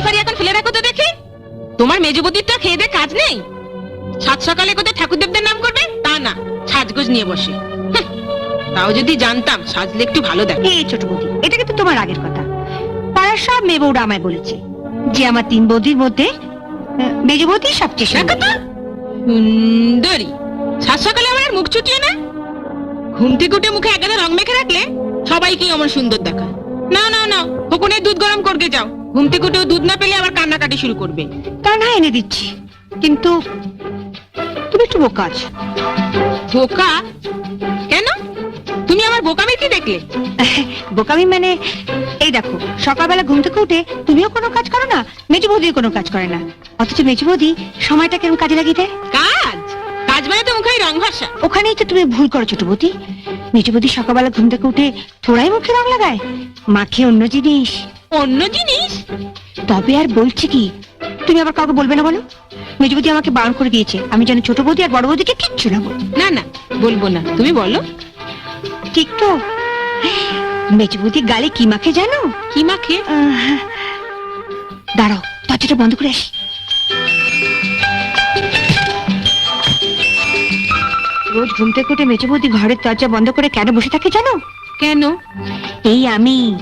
হাড়ি ফাড়ি এখন ফেলে রাখো তো দেখি। তোমার তো খেয়ে কাজ নেই। সাত সকালে কোথায় ঠাকুরদেবদের নাম করবে? তা না সাজগোজ নিয়ে বসে। তাও যদি জানতাম সাজলে একটু ভালো দেখ এই ছোট বৌদি এটা কিন্তু তোমার আগের কথা। পাড়ার সব মেয়ে বউরা আমায় বলেছে যে আমার তিন বৌদির মধ্যে মেজ বৌদি সবচেয়ে। সুন্দরী। সাত সকালে আমার মুখ চুটিয়ে না। ঘুম থেকে উঠে মুখে একাদা রং মেখে রাখলে সবাইকেই আমার সুন্দর দেখায়। না না না ফকুনের দুধ গরম করতে যাও। ঘুম থেকে উঠেও দুধ না পেলে আবার কান্নাকাটি শুরু করবে। তা না এনে দিচ্ছি কিন্তু তুমি একটু বোকা আছো। বোকা? কেন? তুমি আমার বোকামির কি দেখলে? বোকামি মানে এই দেখো সকালবেলা ঘুম থেকে উঠে তুমিও কোনো কাজ করো না মেজু বৌদিও কোনো কাজ করে না। অথচ মেজু বৌদি সময়টা কেমন কাজে লাগিয়ে দেয়? কাজ? মানে তো মুখে রং ভাষা ওখানেই তো তুমি ভুল করো ছোট বৌদি সকালবেলা ঘুম থেকে উঠে থোড়াই মুখে রং লাগায়। মাখে অন্য জিনিস। অন্য জিনিস? তবে আর বলছি কি তুমি আবার কাউকে বলবে না বলো? মেজু বৌদি আমাকে বারণ করে দিয়েছে আমি যেন ছোট বৌদি আর বড় বৌদিকে কিচ্ছু না বলি। না না বলব না তুমি বলো। ঠিক তো। মেজু বৌদি গালে কি মাখে জানো? কি মাখে? দাঁড়াও দরজাটা বন্ধ করে আসি। রোজ ঘুম থেকে উঠে মেজে বৌদি ঘরের দরজা বন্ধ করে কেন বসে থাকে জানো? কেন? এই আমি।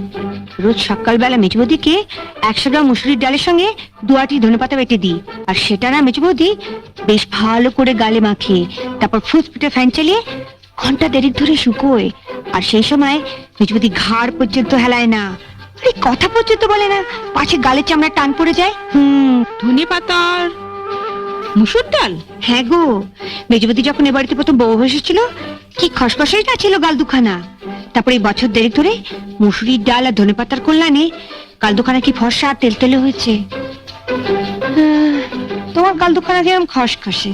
রোজ সকালবেলা মেজে বৌদিকে একশো গ্রাম মুসুরির ডালের সঙ্গে দুয়াটি ধনেপাতা বেটে দিই। আর সেটা না মেজে বৌদি বেশ ভালো করে গালে মাখে তারপর ফুসফুটে ফ্যান চালিয়ে ঘণ্টা দেরিক ধরে শুকোয়। আর সেই সময় মেজে বৌদি ঘাড় পর্যন্ত হেলায় না। কথা পর্যন্ত বলে না পাছে গালের চামড়া টান পড়ে যায়। হুম। ধনে পাতার মুসুর ডাল? হ্যাঁ গো। মেজবতী যখন এ বাড়িতে প্রথম বউ এসেছিল কি খসখসাই না ছিল গাল দুখানা তারপরে এই বছর দেরি ধরে মুসুরির ডাল আর ধনে পাতার কল্যাণে গাল দুখানা কি ফর্সা আর তেলতেলে হয়েছে। তোমার গাল দুখানা কিরম খসখসে।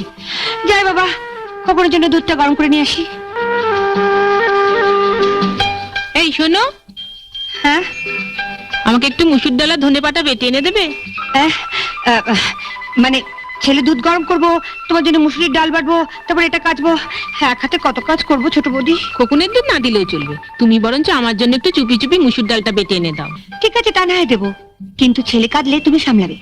যাই বাবা খবরের জন্য দুধটা গরম করে নিয়ে আসি। এই শোনো। হ্যাঁ? আমাকে একটু মুসুর ডাল আর ধনে পাতা বেটে এনে দেবে? মানে ছেলে দুধ গরম করব তোমার জন্য মুসুরির ডাল বাটবো তারপর এটা কাটবো হ্যাঁ এক হাতে কত কাজ করব ছোট বৌদি। খোকুনের দুধ না দিলেও চলবে। তুমি বরঞ্চ আমার জন্য একটু চুপি চুপি মুসুর ডালটা বেটে এনে দাও। ঠিক আছে তা না দেবো। কিন্তু ছেলে কাঁদলে তুমি সামলাবে।